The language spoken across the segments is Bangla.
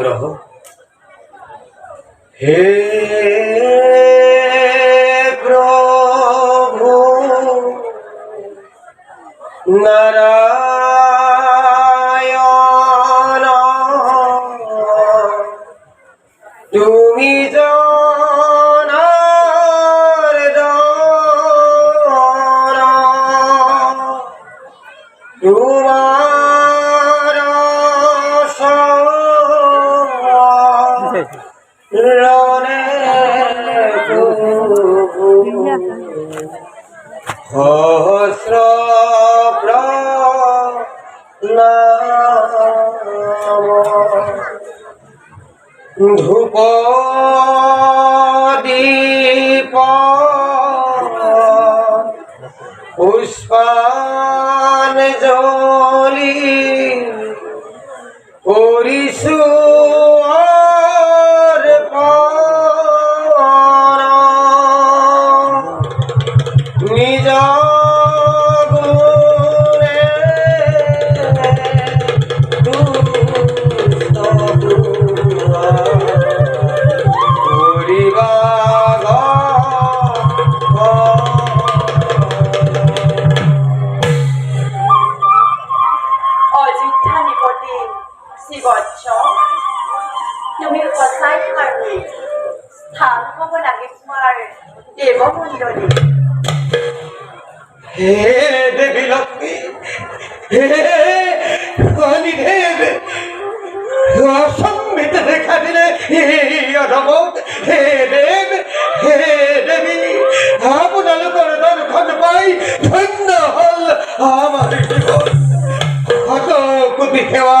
করিবা গ্রহ জলি করিসু শ্রীবৎস তুমি কোথায় থাকবে স্থান হব লাগে তোমার দেবমণ্ডলে হে দেবী লক্ষ্মী হে কালী দেব অসম্মিত রেখা দিলে হে অধমক হে দেব হে দেবী আপনার দর্শন পাই ধন্য হল আমার জীবন কত কোটি সেবা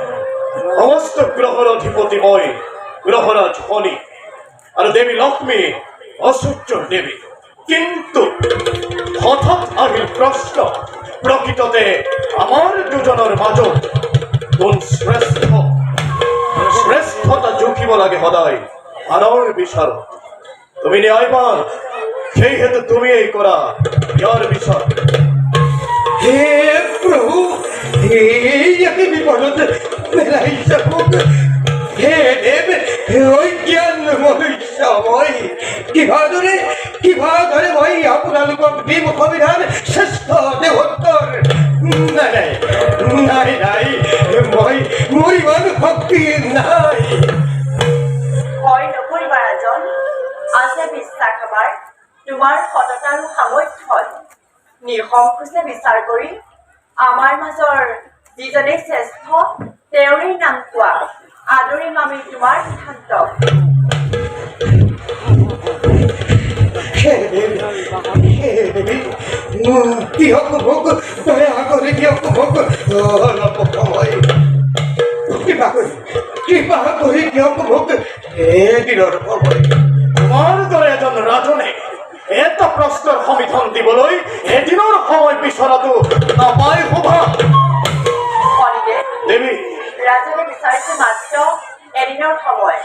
সমস্ত গ্রহর অধিপতি মই গ্রহরাজ ফণি আর দেবী লক্ষ্মী অসূর্য দেবী। কিন্তু হঠাৎ আমি প্রশ্ন, প্রকৃততে আমার দুজনের মাজত কোন শ্রেষ্ঠ? শ্রেষ্ঠতা জুখিব লাগে সদায় আনৰ বিচাৰত তুমি ন্যায়বান, সেই হেতু তুমি এই কৰা ইয়াৰ বিচাৰ হে প্রভু, হে বিপদত থাকুক হে দেব হে ঐজ্ঞান মনুষ্যময় কীভাবে কীভাবে মই আপোনালোকক দিব অভিধান শ্রেষ্ঠ দেহোত্তর নাই নাই নাই মই মৰিবাৰ শক্তি নাই আছে বিশ্বাস আমাৰ তোমাৰ সততা আৰু সামৰ্থ্যত নিঃসংকোচে বিচাৰ কৰি আমাৰ মাজৰ যিজনে শ্ৰেষ্ঠ তেওঁৰে নাম কোৱা আদৰিম আমি তোমাৰ সিদ্ধান্ত। হে দেৱী হে দিয়ক মোক দয়া কৰি দিয়ক মোক অলপ সময় কিবা কৰি কিবা কৰি দিয়ক মোক এদিনৰ সময় তোমাৰ দৰে এজন ৰাজনে এটা প্ৰশ্নৰ সমিধান দিবলৈ এদিনৰ সময় বিচৰাটো নাপায় শোভা দেৱী ৰাজনে বিচাৰিছে মাত্ৰ এদিনৰ সময়।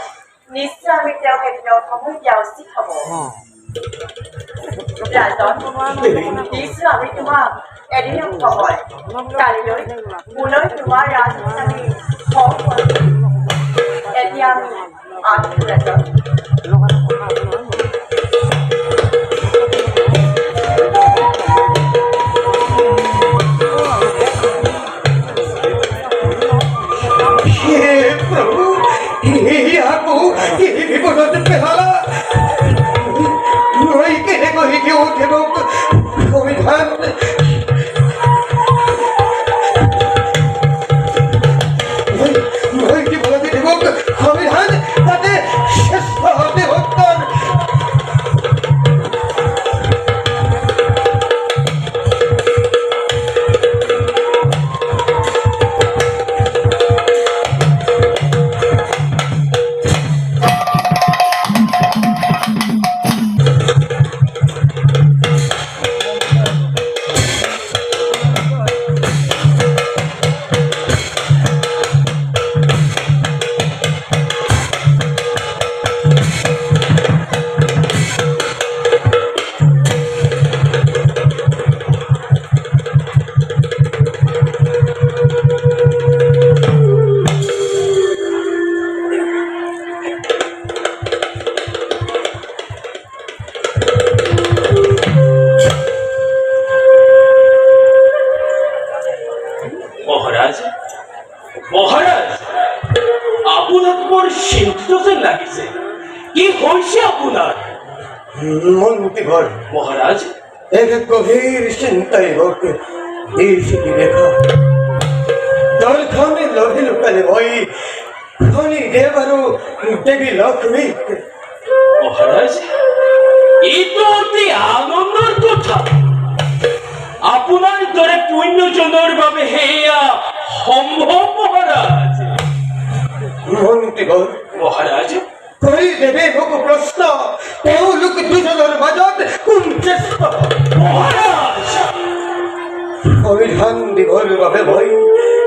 নিশ্চয় আমি তেওঁক এদিনৰ সময় দিয়া উচিত হ'ব। দিছো আমি তোমাক এদিনৰ সময় কালিলৈ পুনৰ তোমাৰ ৰাজধানী আমি এতিয়া আমি আহিছো ৰাজন কেনেকৈ লুকালে ভয় খনি দেবারও দেবী লক্ষ্মী। মহারাজ এইটো অতি আনন্দৰ কথা। আপোনাৰ দৰে পুণ্যজনৰ বাবে সেয়া সম্ভৱ মহাৰাজ মন্ত্ৰীঘৰ মহাৰাজ কৰি দেৱে মোক প্ৰশ্ন তেওঁলোক দুজনৰ মাজত কোন শ্ৰেষ্ঠ মহাৰাজ সংবিধান দিবৰ বাবে ভয়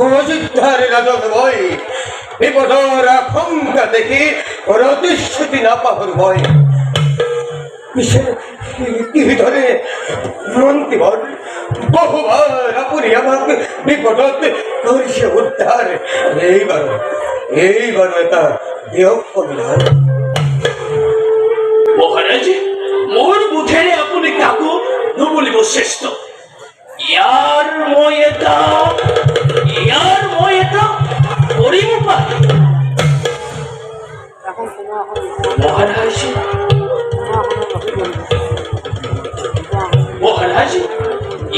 অযোধ্যার রাজত ভয়। বিপদর আশঙ্কা দেখি প্রতিশ্রুতি না পাহর ভয়। কিসের কি ভিতরে মন্ত্রীবর? বহুবার উদ্ধার। এইবার এইবার এটা দেহ অভিধান মহাৰাজ মোৰ বোধেৰে আপুনি কাকো নুবুলিব শ্ৰেষ্ঠ ইয়াৰ মই মই এটা পাৰি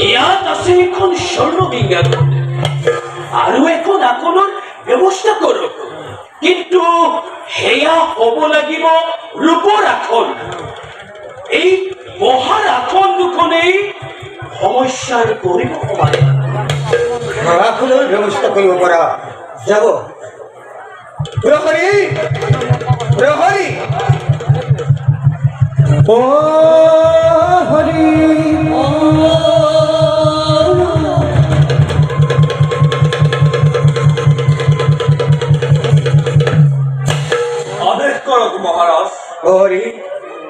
ইয়াত আছে এখন স্বৰ্ণবিঙ্গা আৰু এখন আসনৰ ব্যৱস্থা কৰক কিন্তু সেয়া হ'ব লাগিব ৰূপৰ আসন এই বহাৰ আসন দুখনেই সমস্যাৰ কৰিব সমাধান রাখলেও ব্যবস্থা করব করা যাব। প্রহরী! প্রহরী! প্রহরী! আদেশ কৰক মহাৰাজ প্রহরী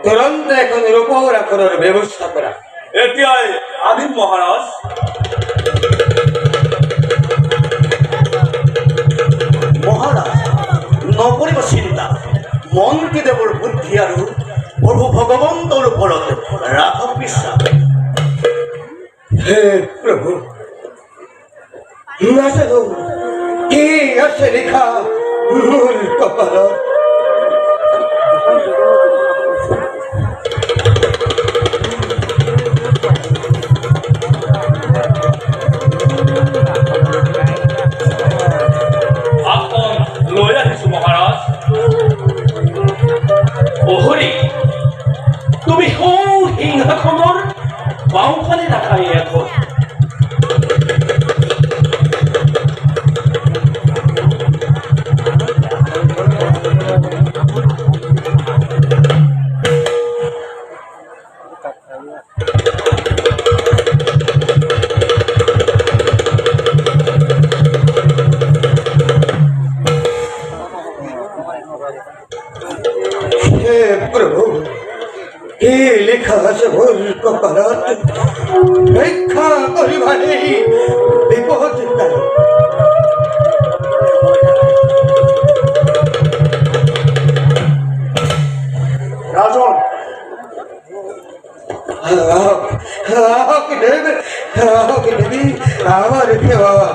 তুরন্ত এখন রূপহরা করার ব্যৱস্থা কৰা এতিয়াই আদিম মহাৰাজ মন্ত্রী দেবর বুদ্ধি আর প্রভু ভগবন্তর উপলব্ধ রাঘব বিশ্বাস। হে প্রভু নাচন কি আছে লেখা? মূল কপালত দেবী আমার রেখে বাবা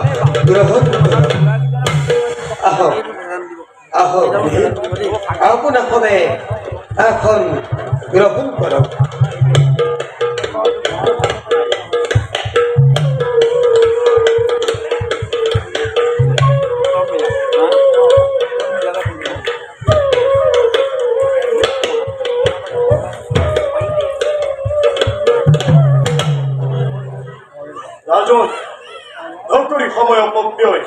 গ্রহণ আহ আহ আপন হবে এখন গ্রহণ করো সকরি সময় অপব্যয়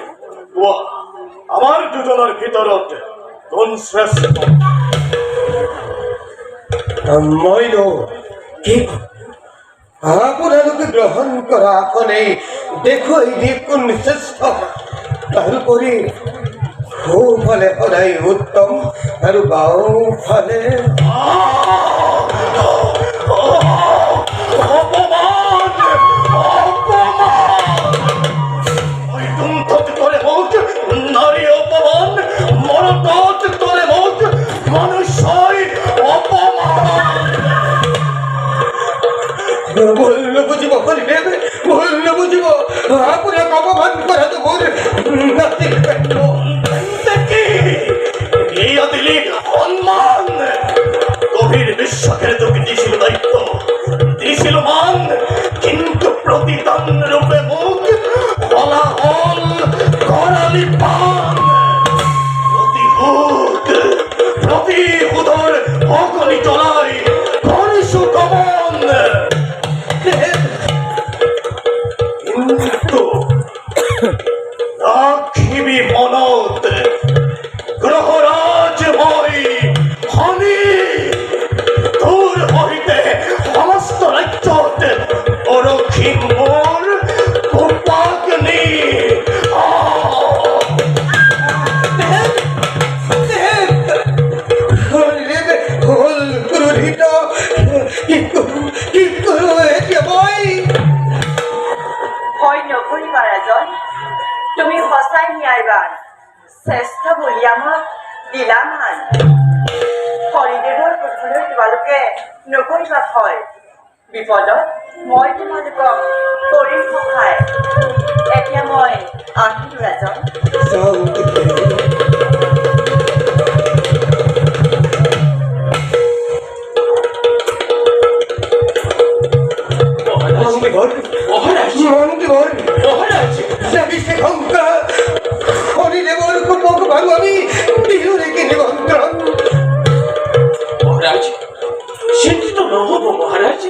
আমাৰ দুজনৰ ভিতৰত কোন শ্ৰেষ্ঠ মই লওঁ কি? আপোনালোকে গ্ৰহণ কৰা আসনে দেখুৱাই দি কোন শ্ৰেষ্ঠ তাৰোপৰি সোঁফালে সদায় উত্তম আৰু বাওঁফালে 走了。বিপদ হয় বিপদত মই তোমালোকক কৰিম সহায় এতিয়া মই আহিলো ৰাজন মহারাজ মহারাজ মহারাজ মহারাজ